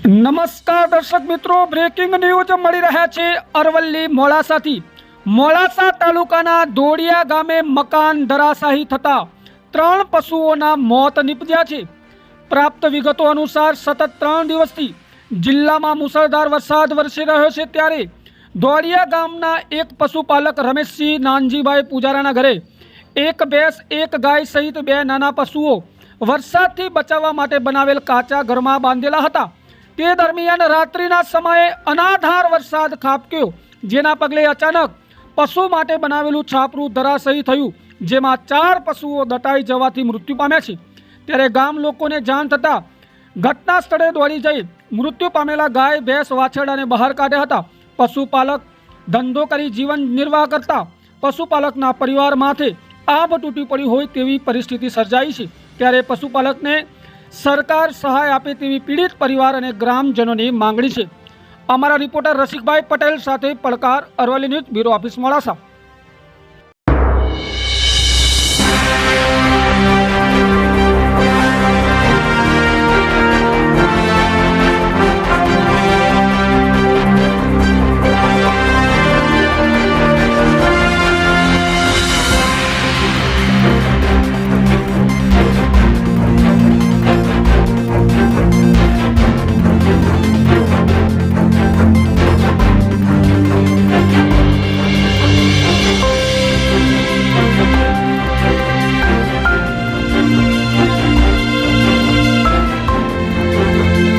નમસ્કાર દર્શક મિત્રો બ્રેકિંગ ન્યૂઝ મળી રહ્યા છે અરવલ્લી મોડાસાથી. મોડાસા તાલુકાના દોડિયા ગામે મકાન ધરાશાહી થતા ત્રણ પશુઓના મોત નીપજ્યા છે. પ્રાપ્ત વિગતો અનુસાર સતત ત્રણ દિવસથી જિલ્લામાં મુસળધાર વરસાદ વરસી રહ્યો છે ત્યારે દોડિયા ગામના એક પશુપાલક રમેશસિંહ નાનજીભાઈ પૂજારાના ઘરે એક ભેંસ, એક ગાય સહિત બે નાના પશુઓ વરસાદથી બચાવવા માટે બનાવેલ કાચા ઘરમાં બાંધેલા હતા. તે દરમિયાન રાત્રિના સમયે અનાધાર વરસાદ ખાબક્યો, જેના પગલે અચાનક પશુ માટે બનાવેલું છાપરું ધરાશયી થયું, જેમાં ચાર પશુઓ દટાઈ જવાથી મૃત્યુ પામ્યા છે. ત્યારે ગામ લોકોને જાણ થતાં ઘટના સ્થળે દોડી જઈ મૃત્યુ પામેલા ગાય, ભેંસ વાછરડાને બહાર કાઢ્યા હતા. પશુપાલક ધંધો કરી જીવન નિર્વાહ કરતા પશુપાલકના પરિવાર માથે આભ તૂટી પડી હોય તેવી પરિસ્થિતિ સર્જાઈ છે. ત્યારે પશુપાલકને સરકાર સહાય આપે તેવી પીડિત પરિવાર અને ગ્રામજનોની માંગણી છે. અમારા રિપોર્ટર રસિકભાઈ પટેલ સાથે પડકાર Aravalli news bureau office Modasa.